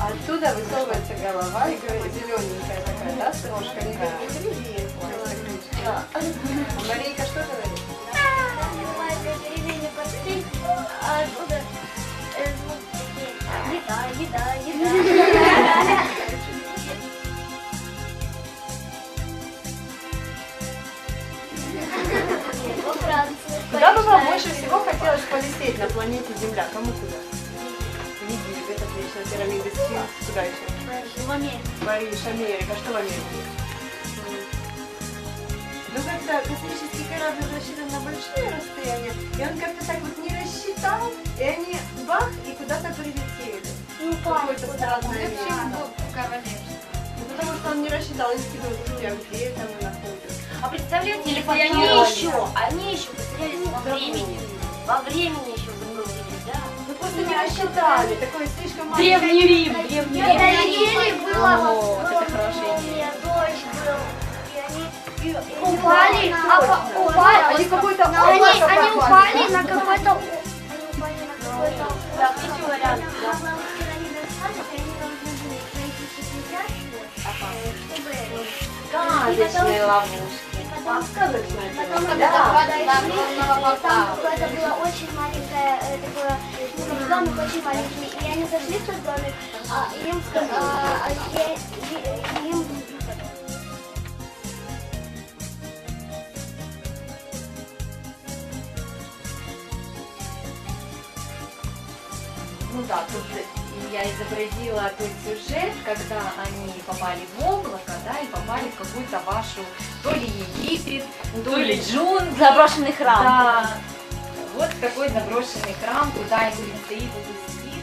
оттуда высовывается голова и говорит, зелененькая такая, да, с рожкой. Они говорят, «Подвези ей просто ключ». А Марийка что говорит? А оттуда еда, еда, еда. Куда бы вам больше всего хотелось полететь на планете Земля? Кому куда? В отлично, пирамиды Сфинкс. Куда еще? В Америке. Париж, Америка. Что в Америке? Ну, как-то космический корабль рассчитан на большие расстояния, и он как-то так вот не рассчитал, и они бах, и куда-то прилетели. Ну, Какое-то странное Вообще место. Ну, потому что он не рассчитал, он скинул друзья, где там мы находимся. А представляете, Или если они еще, они еще потерялись во времени. Во времени просто не рассчитали, такое слишком маленькое. Древний Рим, Древний На Рим. было это гром, хорошая молния, дождь был, и они и- и упали, а упали, Они какой-то они, они упали на какой-то, у- они упали на какой-то, Да, третий вариант, да. Сказочные ловушки. тема. когда Да. дошли, там какое-то было очень маленькое, э, такое, ну, домик очень маленький, и они зашли в тот домик, а им а, а, им Ну да, тут я изобразила тот сюжет, когда они попали в облако, да, и попали в какую-то вашу то ли Египет, то ли джунгли. Заброшенный храм. Да. Вот такой заброшенный храм, куда им предстоит вот